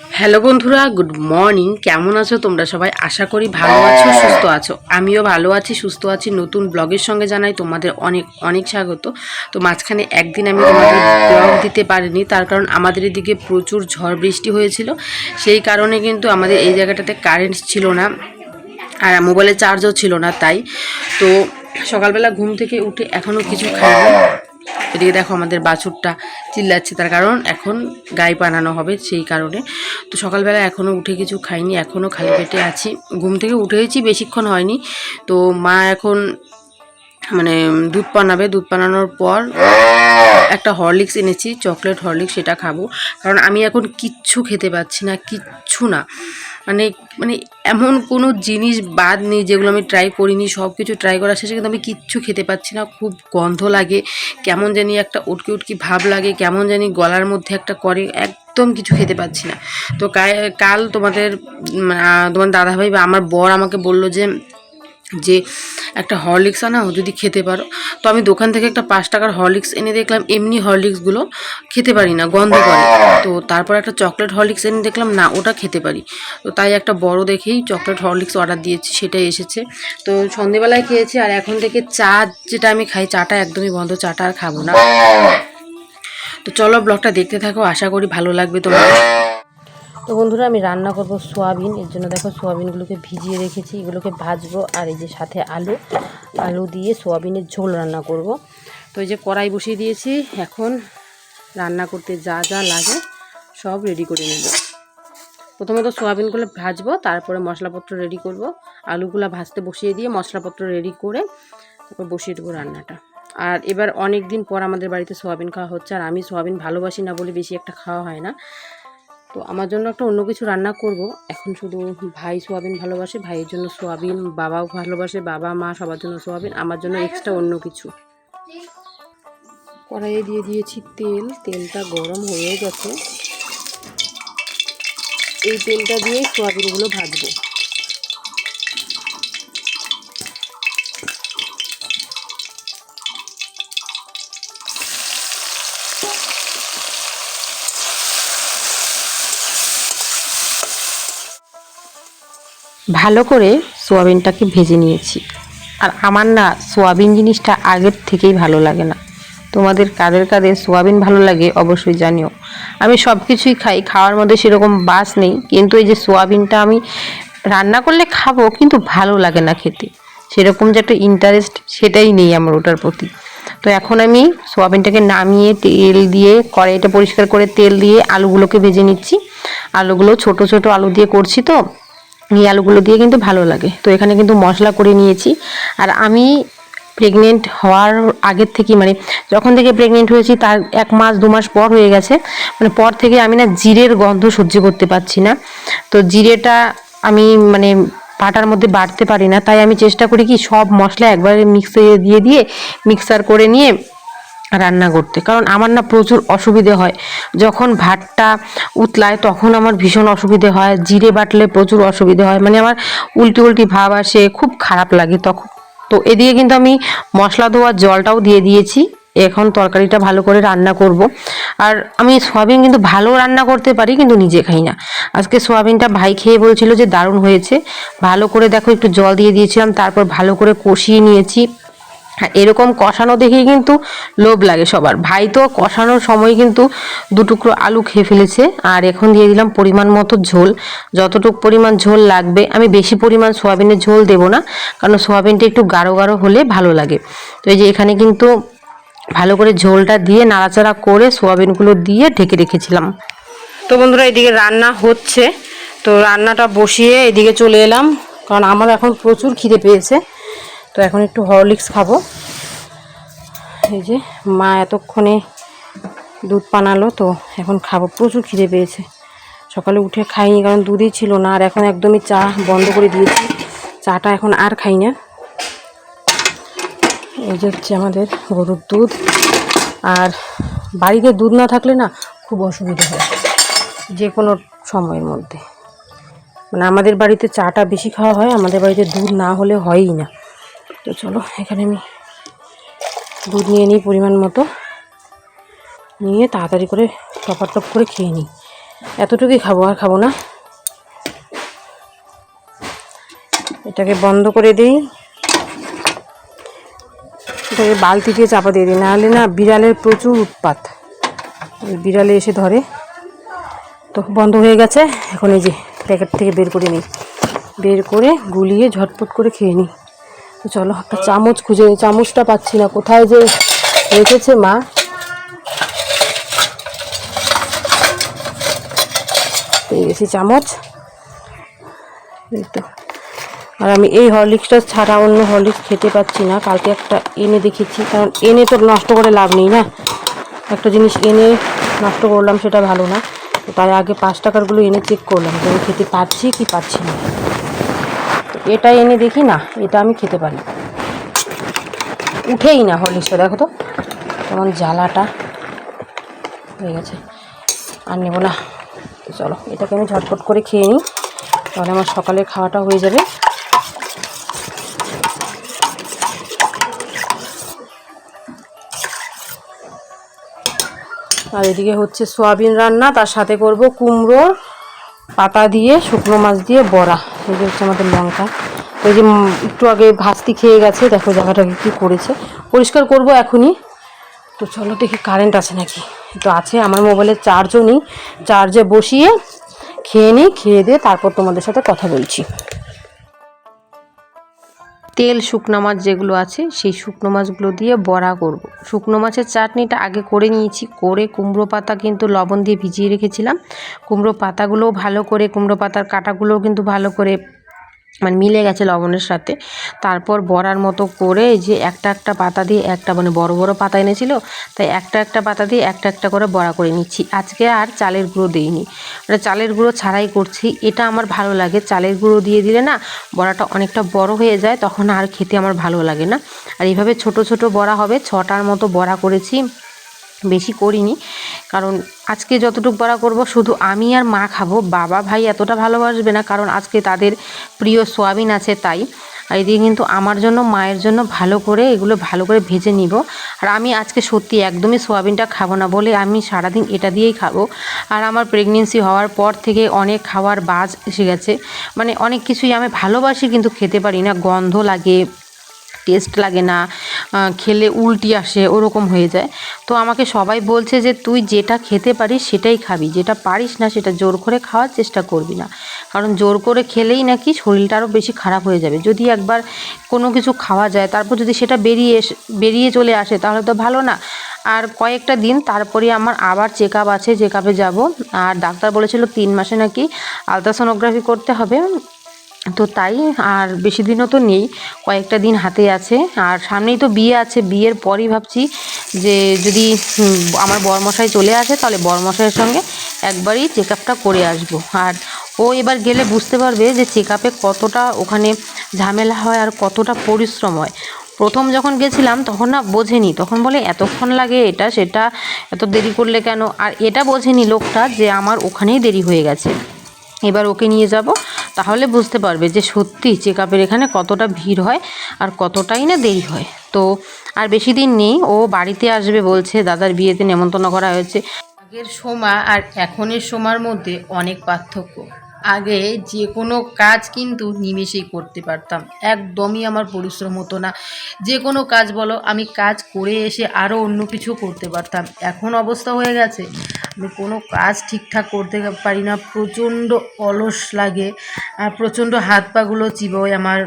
Hello বন্ধুরা, good morning. কেমন আছো তোমরা সবাই? আশা করি ভালো আছো, সুস্থ আছো। আমিও ভালো আছি, সুস্থ আছি। নতুন ব্লগের সঙ্গে জানাই তোমাদের অনেক অনেক স্বাগত। তো মাঝখানে একদিন আমি তোমাদের ব্লগ দিতে পারিনি, তার কারণ আমাদের এদিকে প্রচুর ঝড় বৃষ্টি হয়েছিল। সেই কারণে কিন্তু আমাদের এই জায়গাটাতে কারেন্ট ছিল না, আর মোবাইলে চার্জও ছিল না তাই। তো সকালবেলা ঘুম থেকে উঠে এখনও কিছু খাইনি। এদিকে দেখো আমাদের বাছুরটা চিল্লাচ্ছে, তার কারণ এখন গায়ে বানানো হবে সেই কারণে। তো সকালবেলা এখনও উঠে কিছু খাইনি এখনও খালি পেটে আছি। ঘুম থেকে উঠেছি, বেশিক্ষণ হয়নি। তো মা এখন মানে দুধ বানাবে দুধ বানানোর পর একটা হরলিক্স এনেছি, চকলেট হরলিক্স সেটা খাব। কারণ আমি এখন কিচ্ছু খেতে পাচ্ছি না, কিচ্ছু না। মানে মানে এমন কোনো জিনিস বাদ নেই যেগুলো আমি ট্রাই করিনি সব কিছু ট্রাই করার শেষে কিন্তু আমি কিচ্ছু খেতে পাচ্ছি না। খুব গন্ধ লাগে, কেমন জানি একটা উটকি উটকি ভাব লাগে, কেমন জানি গলার মধ্যে একটা করে, একদম কিছু খেতে পাচ্ছি না। তো কাল তোমাদের তোমার দাদাভাই বা আমার বর আমাকে বলল যে যে একটা হরলিক্স আনাও যদি খেতে পারো। তো আমি দোকান থেকে একটা পাঁচ টাকার হরলিক্স এনে দেখলাম এমনি হরলিক্সগুলো খেতে পারি না গন্ধ করে। তো তারপর একটা চকলেট হরলিক্স এনে দেখলাম না ওটা খেতে পারি। তো তাই একটা বড় দেখেই চকলেট হরলিক্স অর্ডার দিয়েছি সেটাই এসেছে। তো সন্ধেবেলায় খেয়েছি আর এখন থেকে চা যেটা আমি খাই চাটা একদমই বন্ধ চাটা আর খাব না। তো চলো ব্লগটা দেখতে থাকো আশা করি ভালো লাগবে তোমার তো বন্ধুরা, আমি রান্না করব সোয়াবিন। এর জন্য দেখো সোয়াবিনগুলোকে ভিজিয়ে রেখেছি, এগুলোকে ভাজবো, আর এই যে সাথে আলু আলু দিয়ে সোয়াবিনের ঝোল রান্না করব। তো এই যে কড়াই বসিয়ে দিয়েছি, এখন রান্না করতে যা যা লাগে সব রেডি করে নেব। প্রথমে তো সোয়াবিনগুলো ভাজবো, তারপরে মশলাপত্র রেডি করব। আলুগুলো ভাজতে বসিয়ে দিয়ে মশলাপত্র রেডি করে তারপর বসিয়ে দেবো রান্নাটা। আর এবার অনেক দিন পর আমাদের বাড়িতে সোয়াবিন খাওয়া হচ্ছে, আর আমি সোয়াবিন ভালোবাসি না বলে বেশি একটা খাওয়া হয় না। তো আমার জন্য একটা অন্য কিছু রান্না করব। এখন শুধু ভাই সোয়াবিন ভালোবাসে, ভাইয়ের জন্য সোয়াবিন, বাবাও ভালোবাসে, বাবা, মা সবার জন্য সোয়াবিন, আমার জন্য এক্সট্রা অন্য কিছু। কড়াইয়ে দিয়ে দিয়েছি তেল, তেলটা গরম হয়ে গেছে। এই তেলটা দিয়ে সোয়াবিনগুলো ভাজবো। ভালো করে সোয়াবিনটাকে ভেজে নিয়েছি। আর আমার না সোয়াবিন জিনিসটা আগের থেকেই ভালো লাগে না। তোমাদের কাদের কাদের সোয়াবিন ভালো লাগে অবশ্যই জানিও। আমি সব কিছুই খাই, খাওয়ার মধ্যে সেরকম বাস নেই। কিন্তু এই যে সোয়াবিনটা আমি রান্না করলে খাব, কিন্তু ভালো লাগে না খেতে। সেরকম যে একটা ইন্টারেস্ট সেটাই নেই আমার ওটার প্রতি। তো এখন আমি সোয়াবিনটাকে নামিয়ে তেল দিয়ে, কড়াইটা পরিষ্কার করে তেল দিয়ে আলুগুলোকে ভেজে নিচ্ছি। আলুগুলো ছোট ছোট আলু দিয়ে করছি তো এই আলুগুলো দিয়ে কিন্তু ভালো লাগে। তো এখানে কিন্তু মশলা করে নিয়েছি। আর আমি প্রেগনেন্ট হওয়ার আগের থেকে মানে যখন থেকে প্রেগনেন্ট হয়েছি তার এক মাস, দু মাস পর হয়ে গেছে। মানে পর থেকে আমি না জিরের গন্ধ সহ্য করতে পারছি না। তো জিরেটা আমি মানে পাটার মধ্যে বাড়তে পারি না। তাই আমি চেষ্টা করি কি সব মশলা একবারে মিক্সে দিয়ে দিয়ে মিক্সার করে নিয়ে রান্না করতে। কারণ আমার না প্রচুর অসুবিধে হয়। যখন ভাতটা উতলায় তখন আমার ভীষণ অসুবিধে হয়। জিরে বাটলে প্রচুর অসুবিধে হয়। মানে আমার উল্টি উল্টি ভাব আসে, খুব খারাপ লাগে তখন। তো এদিকে কিন্তু আমি মশলা দেওয়ার জলটাও দিয়ে দিয়েছি। এখন তরকারিটা ভালো করে রান্না করব। আর আমি সোয়াবিন কিন্তু ভালো রান্না করতে পারি, কিন্তু নিজে খাই না। আজকে সোয়াবিনটা ভাই খেয়ে বলছিল যে দারুণ হয়েছে। ভালো করে দেখো, একটু জল দিয়ে দিয়েছিলাম, তারপর ভালো করে কষিয়ে নিয়েছি। এরকম কষানো দেখেই কিন্তু লোভ লাগে সবার। ভাই তো কষানোর সময় কিন্তু দুটুকরো আলু খেয়ে ফেলেছে, আর এখন দিয়ে দিলাম পরিমাণ মতো ঝোল। যতটুকু পরিমাণ ঝোল লাগবে, আমি বেশি পরিমাণ সোয়াবিনের ঝোল দেবো না, কারণ সোয়াবিনটা একটু গাঢ় গাঢ় হলে ভালো লাগে। তো এই যে এখানে কিন্তু ভালো করে ঝোলটা দিয়ে নাড়াচাড়া করে সোয়াবিনগুলো দিয়ে ঢেকে রেখেছিলাম। তো বন্ধুরা, এদিকে রান্না হচ্ছে। তো রান্নাটা বসিয়ে এদিকে চলে এলাম, কারণ আমার এখন প্রচুর খিদে পেয়েছে। তো এখন একটু হরলিক্স খাব। এই যে মা এতক্ষণে দুধ বানালো, তো এখন খাব। প্রচুর খিদে পেয়েছে। সকালে উঠে খাইনি, কারণ দুধই ছিল না, আর এখন একদমই চা বন্ধ করে দিয়েছি। চাটা এখন আর খাই না। এই যে হচ্ছে আমাদের গরুর দুধ। আর বাড়িতে দুধ না থাকলে না খুব অসুবিধা হয়, যে কোনো সময়ের মধ্যে। মানে আমাদের বাড়িতে চাটা বেশি খাওয়া হয়, আমাদের বাড়িতে দুধ না হলে হয়ই না। তো চলো, এখানে আমি দুধ নিয়ে নিই পরিমাণ মতো। নিয়ে তাড়াতাড়ি করে টপার টপ করে খেয়ে নিই। এতটুকুই খাব, আর খাব না। এটাকে বন্ধ করে দিই। এটাকে বালতি দিয়ে চাপা দিয়ে দিই, নাহলে না বিড়ালের প্রচুর উৎপাত। বিড়ালে এসে ধরে। তো বন্ধ হয়ে গেছে, এখন এই যে প্যাকেট থেকে বের করে নিই। বের করে গুলিয়ে ঝটপট করে খেয়ে নিই। তো চলো, একটা চামচ খুঁজে চামচটা পাচ্ছি না। কোথায় যে রেখেছে মা? পেয়ে গেছি চামচ। এই তো। আর আমি এই হরলিক্সটা ছাড়া অন্য হরলিক্স খেতে পাচ্ছি না। কালকে একটা এনে দেখেছি। কারণ এনে তো নষ্ট করে লাভ নেই না? একটা জিনিস এনে নষ্ট করলাম, সেটা ভালো না। তার আগে পাঁচ টাকারগুলো এনে চেক করলাম যে আমি খেতে পারছি কি পারছি না। এটা এনে দেখি না, এটা আমি খেতে পারি। উঠেই না হরলিক্সটা, দেখো তো, কেমন জ্বালাটা হয়ে গেছে। আর নেব না চলো, এটাকে আমি ঝটপট করে খেয়ে নিই, তাহলে আমার সকালের খাওয়াটা হয়ে যাবে। আর এদিকে হচ্ছে সোয়াবিন রান্না, তার সাথে করব কুমড়ো পাতা দিয়ে, শুকনো মাছ দিয়ে বড়া। এই হচ্ছে আমাদের লঙ্কা। ওই যে একটু আগে ভাস্তি খেয়ে গেছে, দেখো জায়গাটাকে কী করেছে। পরিষ্কার করব এখনই। তো চলো দেখি কারেন্ট আছে নাকি। তো আছে, আমার মোবাইলের চার্জও নেই। চার্জে বসিয়ে খেয়ে নিই, খেয়ে দিয়ে তারপর তোমাদের সাথে কথা বলছি। তেল, শুকনো মাছ যেগুলো আছে, সেই শুকনো মাছগুলো দিয়ে বড়া করব। শুকনো মাছের চাটনিটা আগে করে নিয়েছি, করে কুমড়ো পাতা কিন্তু লবণ দিয়ে ভিজিয়ে রেখেছিলাম কুমড়ো পাতাগুলোও ভালো করে, কুমড়ো পাতার কাঁটাগুলোও কিন্তু ভালো করে মানে মিলে গেছে লবণের সাথে। তারপর বড়ার মতো করে যে একটা একটা পাতা দিয়ে একটা মানে বড় বড় পাতা এনেছিল, তাই একটা একটা পাতা দিয়ে একটা একটা করে বড়া করে নিচ্ছি। আজকে আর চালের গুঁড়ো দিইনি। মানে চালের গুঁড়ো ছাড়াই করছি। এটা আমার ভালো লাগে। চালের গুঁড়ো দিয়ে দিলে না বড়াটা অনেকটা বড় হয়ে যায়, তখন আর খেতে আমার ভালো লাগে না। আর এইভাবে ছোট ছোট বড়া হবে, ছটার মতো বড়া করেছি। বেশি করিনি। কারণ আজকে যতটুকু বড়া করব, শুধু আমি আর মা খাব। বাবা ভাই এতটা ভালোবাসবে না, কারণ আজকে তাদের প্রিয় সোয়াবিন আছে তাই। আর এদিকে কিন্তু আমার জন্য, মায়ের জন্য ভালো করে এগুলো ভালো করে ভেজে নিব। আর আমি আজকে সত্যি একদমই সোয়াবিনটা খাব না বলে আমি সারাদিন এটা দিয়েই খাব। আর আমার প্রেগনেন্সি হওয়ার পর থেকে অনেক খাওয়ার বাজ এসে গেছে। মানে অনেক কিছুই আমি ভালোবাসি কিন্তু খেতে পারি না। গন্ধ লাগে টেস্ট লাগে না খেলে উল্টি আসে, ওরকম হয়ে যায়। তো আমাকে সবাই বলছে যে, তুই যেটা খেতে পারিস সেটাই খাবি, যেটা পারিস না সেটা জোর করে খাওয়ার চেষ্টা করবি না। কারণ জোর করে খেলেই নাকি শরীরটা আরও বেশি খারাপ হয়ে যাবে। যদি একবার কোনো কিছু খাওয়া যায়, তারপর যদি সেটা বেরিয়ে বেরিয়ে চলে আসে, তাহলে তো ভালো না। আর কয়েকটা দিন তারপরে আমার আবার চেক আছে চেক আপে যাব। আর ডাক্তার বলেছিল তিন মাসে নাকি আলট্রাসোনোগ্রাফি করতে হবে। তো তাই আর বেশি দিনও তো নেই, কয়েকটা দিন হাতে আছে। আর সামনেই তো বিয়ে আছে, বিয়ের পরই ভাবছি যে যদি আমার বরমশাই চলে আসে তাহলে বরমশাইয়ের সঙ্গে একবারই চেক করে আসব। আর ও এবার গেলে বুঝতে পারবে যে চেক কতটা ওখানে ঝামেলা হয় আর কতটা পরিশ্রম হয়। প্রথম যখন গেছিলাম তখন না বোঝেনি, তখন বলে, এতক্ষণ লাগে এটা, সেটা, এত দেরি করলে কেন? আর এটা বোঝেনি লোকটা যে আমার ওখানেই দেরি হয়ে গেছে। এবার ওকে নিয়ে যাব তাহলে বুঝতে পারবে যে সত্যি চেক আপের এখানে কতটা ভিড় হয় আর কতটাই না দেরি হয়। তো আর বেশি দিন নেই, ও বাড়িতে আসবে বলছে, দাদার বিয়েতে নেমন্তন্ন করা হয়েছে। আগের সময় আর এখনের সময়ের মধ্যে অনেক পার্থক্য। আগে যে কোনো কাজ কিন্তু নিমেষেই করতে পারতাম। একদমই আমার পরিশ্রম হতো না। যে কোনো কাজ বলো, আমি কাজ করে এসে আরও অন্য কিছু করতে পারতাম। এখন অবস্থা হয়ে গেছে। আমি কোনো কাজ ঠিকঠাক করতে পারি না। প্রচণ্ড অলস লাগে। প্রচণ্ড হাত পাগুলো চিবোয় আমার।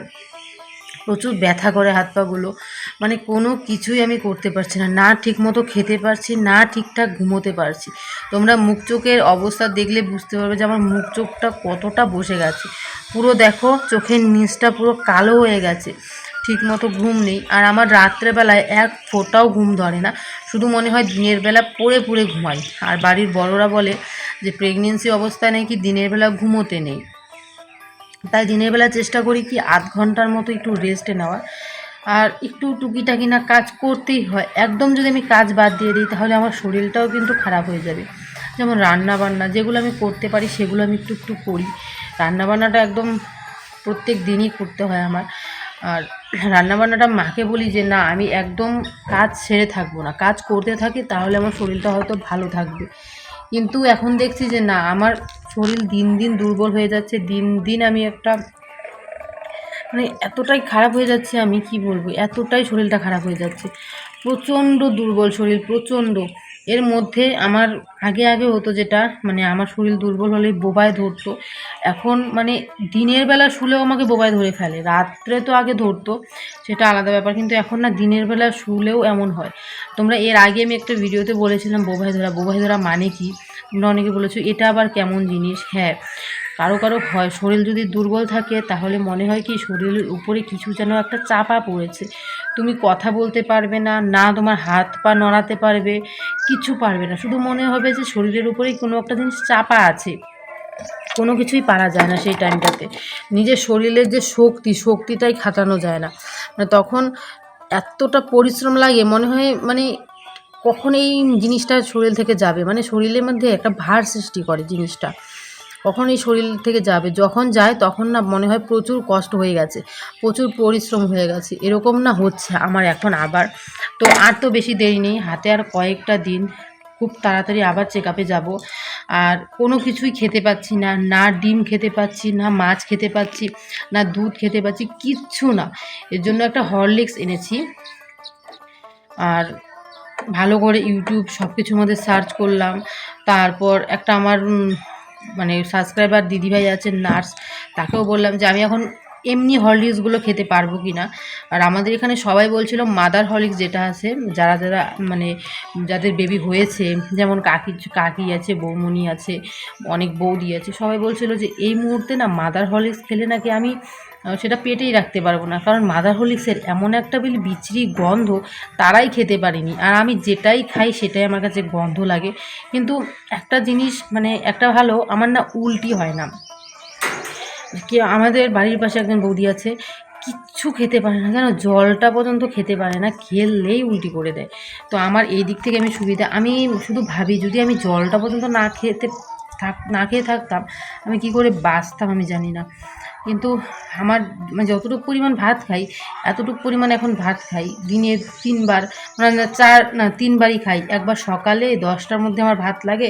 প্রচুর ব্যথা করে হাত পাগুলো মানে কোনো কিছুই আমি করতে পারছি না না ঠিক মতো খেতে পারছি, না ঠিকঠাক ঘুমোতে পারছি। তোমরা মুখ চোখের অবস্থা দেখলে বুঝতে পারবে যে আমার মুখ চোখটা কতটা বসে গেছে। পুরো দেখো, চোখের নিচটা পুরো কালো হয়ে গেছে। ঠিক মতো ঘুম নেই। আর আমার রাত্রেবেলায় এক ফোঁটাও ঘুম ধরে না। শুধু মনে হয় দিনের বেলা পড়ে পড়ে ঘুমাই। আর বাড়ির বড়রা বলে যে, প্রেগনেন্সি অবস্থায় নাকি দিনের বেলা ঘুমোতে নেই। তাই দিনের বেলা চেষ্টা করি কি আধ ঘণ্টার মতো একটু রেস্টে নেওয়ার। আর একটু টুকিটাকি না কাজ করতেই হয়। একদম যদি আমি কাজ বাদ দিয়ে দিই, তাহলে আমার শরীরটাও কিন্তু খারাপ হয়ে যাবে। যেমন রান্না বান্না যেগুলো আমি করতে পারি, সেগুলো আমি একটু একটু করি। রান্না বান্নাটা একদম প্রত্যেক দিনই করতে হয় আমার। আর রান্নাবান্নাটা মাকে বলি যে, না, আমি একদম কাজ ছেড়ে থাকব না। কাজ করতে থাকি, তাহলে আমার শরীরটা হয়তো ভালো থাকবে। কিন্তু এখন দেখছি যে, না, আমার শরীর দিন দিন দুর্বল হয়ে যাচ্ছে, দিন দিন আমি একটা মানে এতটাই খারাপ হয়ে যাচ্ছে আমি, কি বলব? এতটাই শরীরটা খারাপ হয়ে যাচ্ছে। প্রচণ্ড দুর্বল শরীর, প্রচণ্ড। এর মধ্যে আমার আগে আগে হতো যেটা মানে আমার শরীর দুর্বল হলে বোবায় ধরতো। এখন মানে দিনের বেলা শুলেও আমাকে বোবায় ধরে ফেলে, রাত্রে তো আগে ধরতো, সেটা আলাদা ব্যাপার, কিন্তু এখন না দিনের বেলা শুলেও এমন হয়। তোমরা এর আগে আমি একটা ভিডিওতে বলেছিলাম বোবায় ধরা বোবায় ধরা মানে কি? তোমরা অনেকে বলেছ, এটা আবার কেমন জিনিস? হ্যাঁ কারও কারও হয় শরীর যদি দুর্বল থাকে, তাহলে মনে হয় কি শরীরের উপরে কিছু যেন একটা চাপা পড়েছে। তুমি কথা বলতে পারবে না না তোমার হাত পা নড়াতে পারবে, কিছু পারবে না। শুধু মনে হবে যে শরীরের উপরেই কোনো একটা জিনিস চাপা আছে। কোনো কিছুই পারা যায় না সেই টাইমটাতে। নিজের শরীরের যে শক্তি, শক্তিটাই খাটানো যায় না। মানে তখন এতটা পরিশ্রম লাগে, মনে হয় মানে কখন এই জিনিসটা শরীর থেকে যাবে? মানে শরীরের মধ্যে একটা ভার সৃষ্টি করে জিনিসটা। কখন এই শরীর থেকে যাবে। যখন যায় তখন না মনে হয় প্রচুর কষ্ট হয়ে গেছে, প্রচুর পরিশ্রম হয়ে গেছে। এরকম না হচ্ছে আমার এখন আবার। তো আর তো বেশি দেরি নেই, হাতে আর কয়েকটা দিন। খুব তাড়াতাড়ি আবার চেক আপে যাব। আর কোনো কিছুই খেতে পাচ্ছি না না ডিম খেতে পাচ্ছি, না মাছ খেতে পাচ্ছি, না দুধ খেতে পাচ্ছি, কিচ্ছু না। এর জন্য একটা হরলিক্স এনেছি। আর ভালো করে ইউটিউব সব কিছুর মধ্যে সার্চ করলাম। তারপর একটা আমার মানে সাবস্ক্রাইবার দিদিভাই আছেন নার্স তাকেও বললাম যে আমি এখন এমনি হরলিক্সগুলো খেতে পারব কি না। আর আমাদের এখানে সবাই বলছিল মাদার হরলিক্স যেটা আছে, যারা যারা মানে যাদের বেবি হয়েছে, যেমন কাকি কাকি আছে বৌমনি আছে, অনেক বৌদি আছে, সবাই বলছিল যে এই মুহূর্তে না মাদার হরলিক্স খেলে নাকি আমি সেটা পেটেই রাখতে পারব না। কারণ মাদার হরলিক্সের এমন একটা বেলি বিচরি গন্ধ তারাই খেতে পারিনি। আর আমি যেটাই খাই সেটাই আমার কাছে গন্ধ লাগে। কিন্তু একটা জিনিস মানে একটা ভালো, আমার না উল্টি হয় না। কি আমাদের বাড়ির পাশে একজন বৌদি আছে, কিচ্ছু খেতে পারে না, কেন জলটা পর্যন্ত খেতে পারে না খেললেই উল্টি করে দেয়। তো আমার এই দিক থেকে আমি সুবিধা, আমি শুধু ভাবি যদি আমি জলটা পর্যন্ত না খেতে থাক, না খেয়ে থাকতাম, আমি কি করে বাঁচতাম আমি জানি না। কিন্তু আমার মানে যতটুকু পরিমাণ ভাত খাই, এতটুকু পরিমাণ এখন ভাত খাই। দিনে তিনবার মানে চার, না, তিনবারই খাই। একবার সকালে দশটার মধ্যে আমার ভাত লাগে,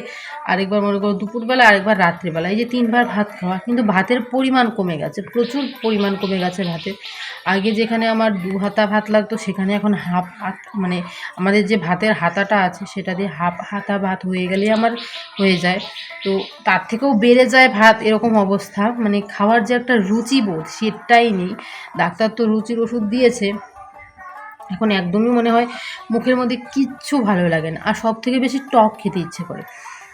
আরেকবার মনে করো দুপুরবেলা, আরেকবার রাত্রেবেলা। এই যে তিনবার ভাত খাওয়া, কিন্তু ভাতের পরিমাণ কমে গেছে, প্রচুর পরিমাণ কমে গেছে ভাতের আগে যেখানে আমার দু হাতা ভাত লাগতো, সেখানে এখন হাফ হাত মানে আমাদের যে ভাতের হাতাটা আছে, সেটা দিয়ে হাফ হাতা ভাত হয়ে গেলেই আমার হয়ে যায়। তো তার থেকেও বেড়ে যায় ভাত, এরকম অবস্থা। মানে খাওয়ার যে একটা রুচিবোধ সেটাই নেই। ডাক্তার তো রুচির ওষুধ দিয়েছে। এখন একদমই মনে হয় মুখের মধ্যে কিচ্ছু ভালো লাগে না। আর সব থেকে বেশি টক খেতে ইচ্ছে করে।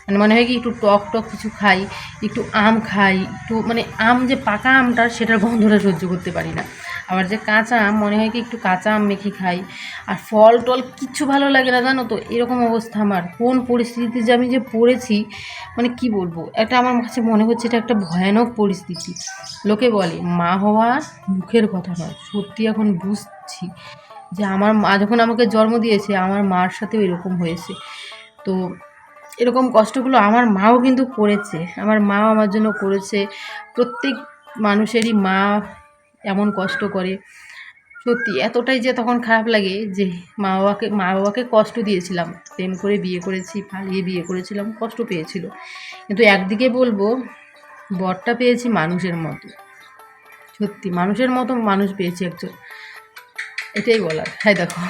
মানে মনে হয় কি, একটু টক টক কিছু খাই, একটু আম খাই, একটু মানে আম যে পাকা আমটা, সেটার গন্ধটা সহ্য করতে পারি না। আবার যে কাঁচা আম, মনে হয় কি একটু কাঁচা আম মেখে খাই। আর ফল টল কিচ্ছু ভালো লাগে না, জানো তো? এরকম অবস্থা আমার। কোন পরিস্থিতিতে যে আমি যে পড়েছি মানে কি বলব? এটা আমার কাছে মনে হচ্ছে এটা একটা ভয়ানক পরিস্থিতি। লোকে বলে, মা হওয়া মুখের কথা নয়, সত্যি এখন বুঝছি যে আমার মা যখন আমাকে জন্ম দিয়েছে, আমার মার সাথেও এরকম হয়েছে। তো এরকম কষ্টগুলো আমার মাও কিন্তু করেছে, আমার মাও আমার জন্য করেছে। প্রত্যেক মানুষেরই মা এমন কষ্ট করে। সত্যি, এতটাই যে তখন খারাপ লাগে যে মা বাবাকে মা বাবাকে কষ্ট দিয়েছিলাম। প্রেম করে বিয়ে করেছি, পালিয়ে বিয়ে করেছিলাম, কষ্ট পেয়েছিল। কিন্তু একদিকে বলব, বরটা পেয়েছি মানুষের মতো। সত্যি, মানুষের মতো মানুষ পেয়েছি একজন। এটাই বলার। হ্যাঁ দেখো,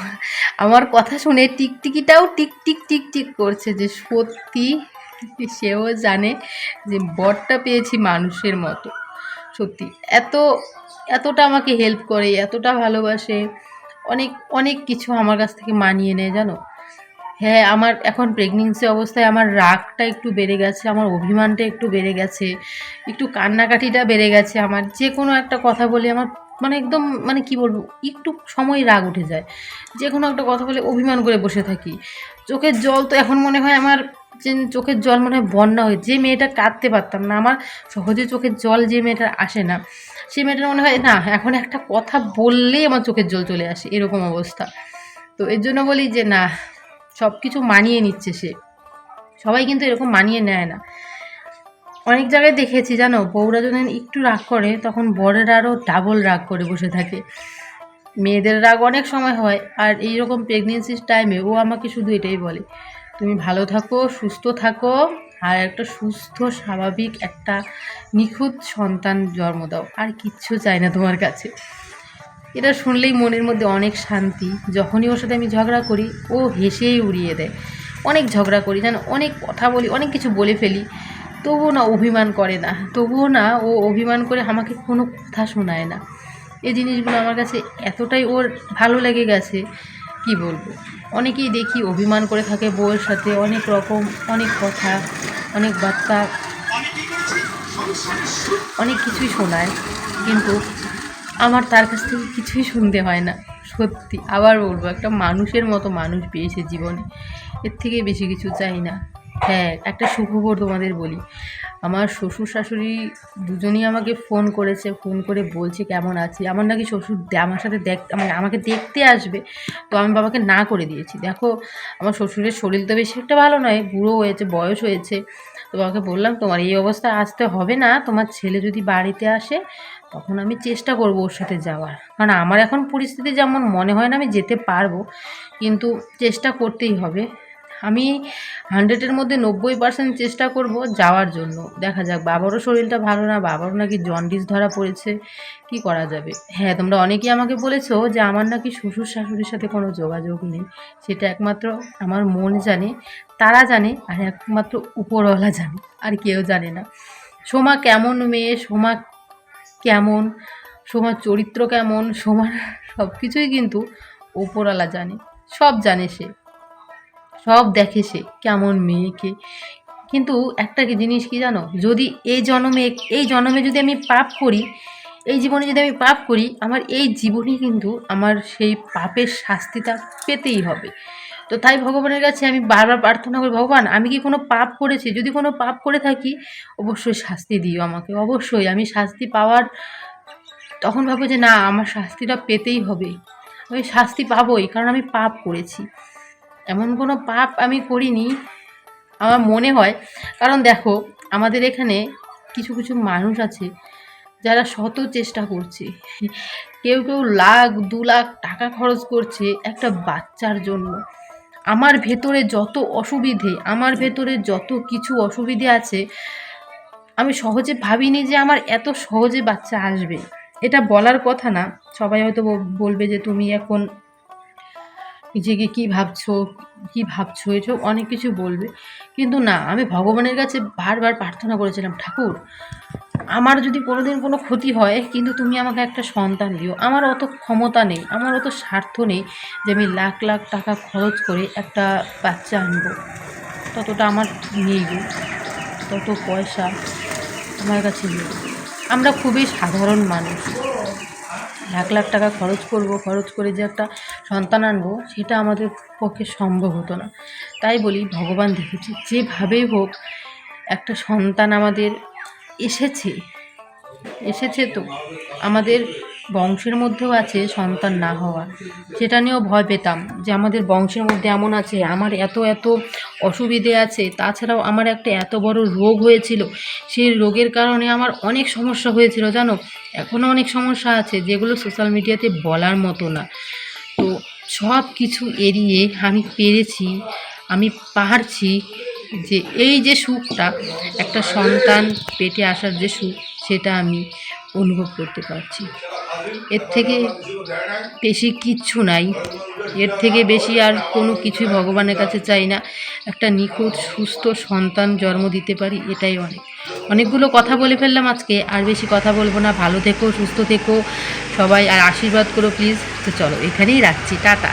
আমার কথা শুনে টিকটিকিটাও টিক টিক টিক টিক করছে যে সত্যি সেও জানে যে বরটা পেয়েছি মানুষের মতো। সত্যি। এত, এতটা আমাকে হেল্প করে, এতটা ভালোবাসে, অনেক অনেক কিছু আমার কাছ থেকে মানিয়ে নেয়, জানো? হ্যাঁ আমার এখন প্রেগনেন্সি অবস্থায় আমার রাগটা একটু বেড়ে গেছে, আমার অভিমানটা একটু বেড়ে গেছে, একটু কান্নাকাটিটা বেড়ে গেছে, আমার যে কোনো একটা কথা বলে আমার মানে একদম মানে কি বলব, একটু সময় রাগ উঠে যায়। যে কোনো একটা কথা বলে অভিমান করে বসে থাকি। চোখের জল তো এখন মনে হয় আমার যে চোখের জল মনে হয় বন্যা হয়ে, যে মেয়েটা কাঁদতে পারতাম না, আমার সহজে চোখের জল যে মেয়েটার আসে না, সে মেয়েটার মনে হয়, না, এখন একটা কথা বললেই আমার চোখের জল চলে আসে। এরকম অবস্থা। তো এর জন্য বলি যে, না সব কিছু মানিয়ে নিচ্ছে সে। সবাই কিন্তু এরকম মানিয়ে নেয় না। অনেক জায়গায় দেখেছি, জানো? বউরা যখন একটু রাগ করে, তখন বরের আরও ডাবল রাগ করে বসে থাকে। মেয়েদের রাগ অনেক সময় হয়, আর এইরকম প্রেগনেন্সির টাইমে ও আমাকে শুধু এটাই বলে, তুমি ভালো থাকো, সুস্থ থাকো, আর একটা সুস্থ, স্বাভাবিক, একটা নিখুঁত সন্তান জন্ম দাও, আর কিচ্ছু চাই না তোমার কাছে। এটা শুনলেই মনের মধ্যে অনেক শান্তি, যখনই ওর সাথে আমি ঝগড়া করি, ও হেসেই উড়িয়ে দেয়। অনেক ঝগড়া করি, জানো? অনেক কথা বলি, অনেক কিছু বলে ফেলি। তবুও না অভিমান করে না। তবুও না ও অভিমান করে আমাকে কোনো কথা শোনায় না। এই জিনিসগুলো আমার কাছে এতটাই ওর ভালো লেগে গেছে, কি বলব? অনেকেই দেখি অভিমান করে থাকে বউয়ের সাথে, অনেক রকম, অনেক কথা, অনেক বার্তা, অনেক কিছুই শোনায়, কিন্তু আমার তার কাছ থেকে কিছুই শুনতে হয় না, সত্যি। আবার বলব, একটা মানুষের মতো মানুষ পেয়েছে জীবনে। এর থেকে বেশি কিছু চাই না। হ্যাঁ একটা সুখবর তোমাদের বলি। আমার শ্বশুর শাশুড়ি দুজনেই আমাকে ফোন করেছে ফোন করে বলছে কেমন আছি আমার নাকি শ্বশুর আমার সাথে দেখ মানে আমাকে দেখতে আসবে, তো আমি বাবাকে না করে দিয়েছি। দেখো, আমার শ্বশুরের শরীর তো বেশি একটা ভালো নয়, বুড়ো হয়েছে, বয়স হয়েছে, তো বাবাকে বললাম, তোমার এই অবস্থায় আসতে হবে না, তোমার ছেলে যদি বাড়িতে আসে, তখন আমি চেষ্টা করব ওর সাথে যাওয়ার। কারণ আমার এখন পরিস্থিতি যেমন মনে হয় না আমি যেতে পারব, কিন্তু চেষ্টা করতেই হবে। আমি হান্ড্রেডের মধ্যে নব্বই পার্সেন্ট চেষ্টা করব যাওয়ার জন্য। দেখা যাক, বাবারও শরীরটা ভালো না, বাবারও নাকি জন্ডিস ধরা পড়েছে, কি করা যাবে? হ্যাঁ তোমরা অনেকেই আমাকে বলেছ যে আমার নাকি শ্বশুর শাশুড়ির সাথে কোনো যোগাযোগ নেই। সেটা একমাত্র আমার মন জানে, তারা জানে, আর একমাত্র উপরওয়ালা জানে, আর কেউ জানে না। সোমা কেমন মেয়ে? সোমা কেমন? সোমার চরিত্র কেমন? সোমার সব কিছুই কিন্তু ওপরওয়ালা জানে, সব জানে সে। সব দেখে সে কেমন মেয়েকে। কিন্তু একটা কি জিনিস কি জানো? যদি এই জন্মে এই জন্মে যদি আমি পাপ করি, এই জীবনে যদি আমি পাপ করি, আমার এই জীবনই কিন্তু আমার সেই পাপের শাস্তিটা পেতেই হবে। তো তাই ভগবানের কাছে আমি বারবার প্রার্থনা করি ভগবান, আমি কি কোনো পাপ করেছি? যদি কোনো পাপ করে থাকি, অবশ্যই শাস্তি দিও আমাকে, অবশ্যই। আমি শাস্তি পাওয়ার, তখন ভাবো যে না, আমার শাস্তিটা পেতেই হবে। আমি শাস্তি পাবোই, কারণ আমি পাপ করেছি। এমন কোনো পাপ আমি করিনি, আমার মনে হয়। কারণ দেখো, আমাদের এখানে কিছু কিছু মানুষ আছে যারা শত চেষ্টা করছে। কেউ কেউ লাখ, দু লাখ টাকা খরচ করছে একটা বাচ্চার জন্য। আমার ভেতরে যত অসুবিধে, আমার ভেতরে যত কিছু অসুবিধে আছে, আমি সহজে ভাবিনি যে আমার এত সহজে বাচ্চা আসবে। এটা বলার কথা না। সবাই হয়তো বলবে যে তুমি এখন নিজেকে কী ভাবছ কী ভাবছ, এসব অনেক কিছু বলবে। কিন্তু না, আমি ভগবানের কাছে বারবার প্রার্থনা করেছিলাম, ঠাকুর, আমার যদি কোনোদিন কোনো ক্ষতি হয়, কিন্তু তুমি আমাকে একটা সন্তান দিও। আমার অত ক্ষমতা নেই, আমার অত স্বার্থ নেই যে আমি লাখ লাখ টাকা খরচ করে একটা বাচ্চা আনব। ততটা আমার নেই, তত পয়সা আমার কাছে নেই। আমরা খুবই সাধারণ মানুষ। লাখ লাখ টাকা খরচ করব, খরচ করে যে একটা সন্তান আনব, সেটা আমাদের পক্ষে সম্ভব হতো না। তাই বলি, ভগবান দেখেছি, যেভাবেই হোক, একটা সন্তান আমাদের এসেছে এসেছে তো, আমাদের বংশের মধ্যেও আছে সন্তান না হওয়া। সেটা নিয়েও ভয় পেতাম যে আমাদের বংশের মধ্যে এমন আছে, আমার এত এত অসুবিধে আছে, তাছাড়াও আমার একটা এত বড় রোগ হয়েছিল, সেই রোগের কারণে আমার অনেক সমস্যা হয়েছিল, জানো? এখনও অনেক সমস্যা আছে, যেগুলো সোশ্যাল মিডিয়াতে বলার মতো না। সব কিছু এড়িয়ে আমি পেরেছি, আমি পারছি যে এই যে সুখটা, একটা সন্তান পেটে আসার যে সুখ, সেটা আমি অনুভব করতে পারছি। এর থেকে বেশি কিচ্ছু নাই। এর থেকে বেশি আর কোনো কিছুই ভগবানের কাছে চাই না। একটা নিখুঁত, সুস্থ সন্তান জন্ম দিতে পারি, এটাই অনেক। অনেকগুলো কথা বলে ফেললাম আজকে, আর বেশি কথা বলব না। ভালো থেকো, সুস্থ থেকো। সবাই আর আশীর্বাদ করো প্লিজ তো চলো, এখানেই রাখছি। টাটা।